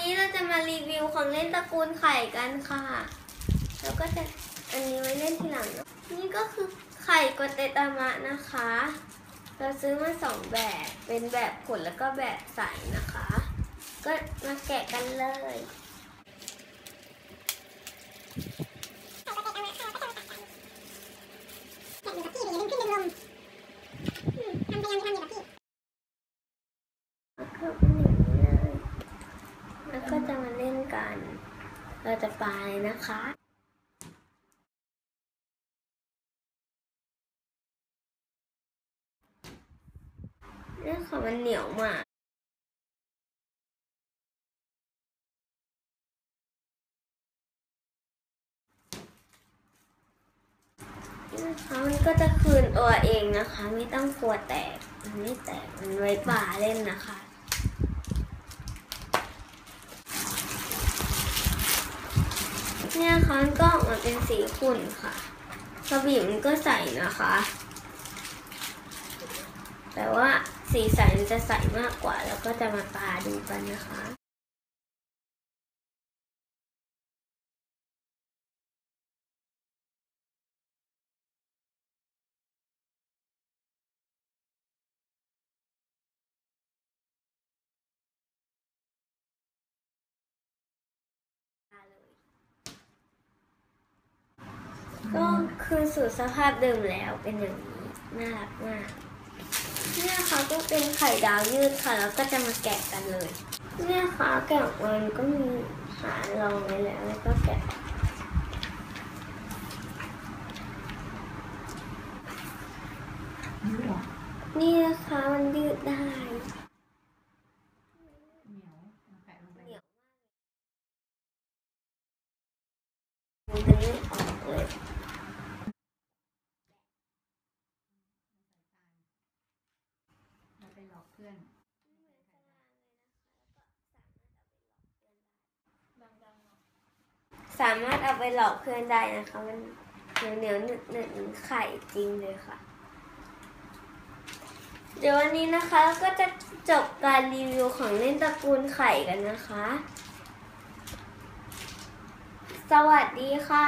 นี้เราจะมารีวิวของเล่นตระกูลไข่กันค่ะ แล้วก็จะอันนี้ไว้เล่นทีหลังนะนี่ก็คือไข่โกเตตามะนะคะ เราซื้อมาสองแบบ เป็นแบบผลแล้วก็แบบใสนะคะ ก็มาแกะกันเลย แล้วก็เป็นอย่างนี้เลย แล้วก็จะมาเล่นกัน เราจะปาเลยนะคะเรื่องของมันเหนียวมากนะคะมันก็จะคืนตัวเองนะคะ ไม่ต้องกลัวแตก มันไม่แตก มันไว้ป่าเล่นนะคะ เนี่ยคะมันก็ออกมาเป็นสีขุ่นค่ะกระบี่มันก็ใสนะคะ แต่ว่าสีใสมันจะใสมากกว่า แล้วก็จะมาตาดูกันนะคะ ก็คือสู่สภาพเดิมแล้วเป็นอย่างนี้น่ารักมากเนี่ยค่ะก็เป็นไข่ดาวยืดค่ะแล้วก็จะมาแกะกันเลยเนี่ยค่ะแกะออกมามันก็มีหารองไว้แล้วแล้วก็แกะนี่หรอนี่นะคะมันยืดได้เหนียวเอาแปะลง ไปเหนียวมันจะยืดอกเลยแล้วไปหลอกเพื่อนสามารถเอาไปหลอกเพื่อนได้นะคะ มันเหนียวเหนียวๆหนึบหนึบเหมือนไข่จริงเลยค่ะ เดี๋ยววันนี้นะคะก็จะจบการรีวิวของเล่นตระกูลไข่กันนะคะ สวัสดีค่ะ